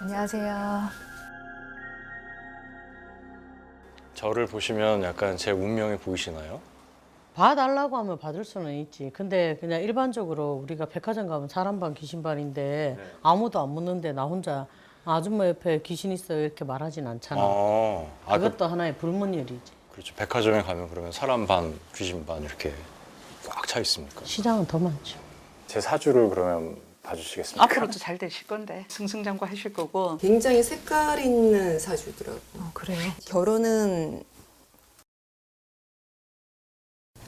안녕하세요. 저를 보시면 약간 제 운명이 보이시나요? 봐달라고 하면 받을 수는 있지. 근데 그냥 일반적으로 우리가 백화점 가면 사람 반 귀신 반인데 아무도 안 묻는데 나 혼자 아줌마 옆에 귀신 있어요 이렇게 말하진 않잖아. 어, 아, 그, 그것도 하나의 불문율이지. 그렇죠. 백화점에 가면 그러면 사람 반, 귀신 반 이렇게 꽉 차 있습니까? 시장은 더 많죠. 제 사주를 그러면 봐주시겠습니까? 앞으로도 잘 되실 건데 승승장구 하실 거고 굉장히 색깔 있는 사주더라고. 어, 그래요? 결혼은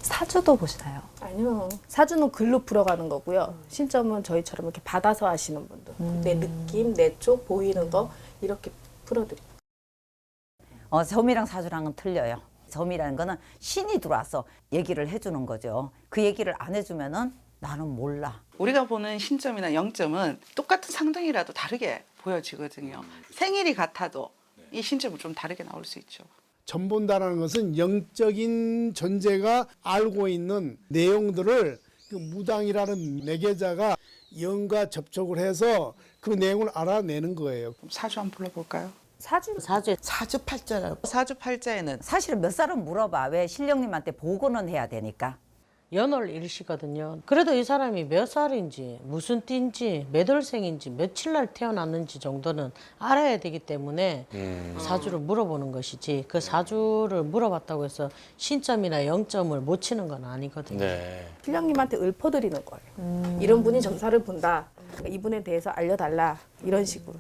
사주도 보시나요? 아니요. 사주는 글로 풀어가는 거고요. 신점은 저희처럼 이렇게 받아서 하시는 분들. 내 느낌, 내 쪽 보이는 거 이렇게 풀어드립니다. 어, 점이랑 사주랑은 틀려요. 점이라는 거는 신이 들어와서 얘기를 해주는 거죠. 그 얘기를 안 해주면은 나는 몰라. 우리가 보는 신점이나 영점은 똑같은 상등이라도 다르게 보여지거든요. 생일이 같아도 이 신점은 좀 다르게 나올 수 있죠. 점 본다라는 것은 영적인 존재가 알고 있는 내용들을 그 무당이라는 매개자가 영과 접촉을 해서 그 내용을 알아내는 거예요. 그럼 사주 한번 불러볼까요? 사주 사주에 사주 팔자라고 사주 팔자에는 사실은 몇 살은 물어봐. 왜 신령님한테 보고는 해야 되니까. 연월 일시거든요. 그래도 이 사람이 몇 살인지, 무슨 띠인지, 몇 월생인지, 며칠 날 태어났는지 정도는 알아야 되기 때문에 음, 사주를 물어보는 것이지 그 사주를 물어봤다고 해서 신점이나 영점을 못 치는 건 아니거든요. 네. 신령님한테 읊어드리는 거예요. 이런 분이 점사를 본다. 이분에 대해서 알려달라. 이런 식으로.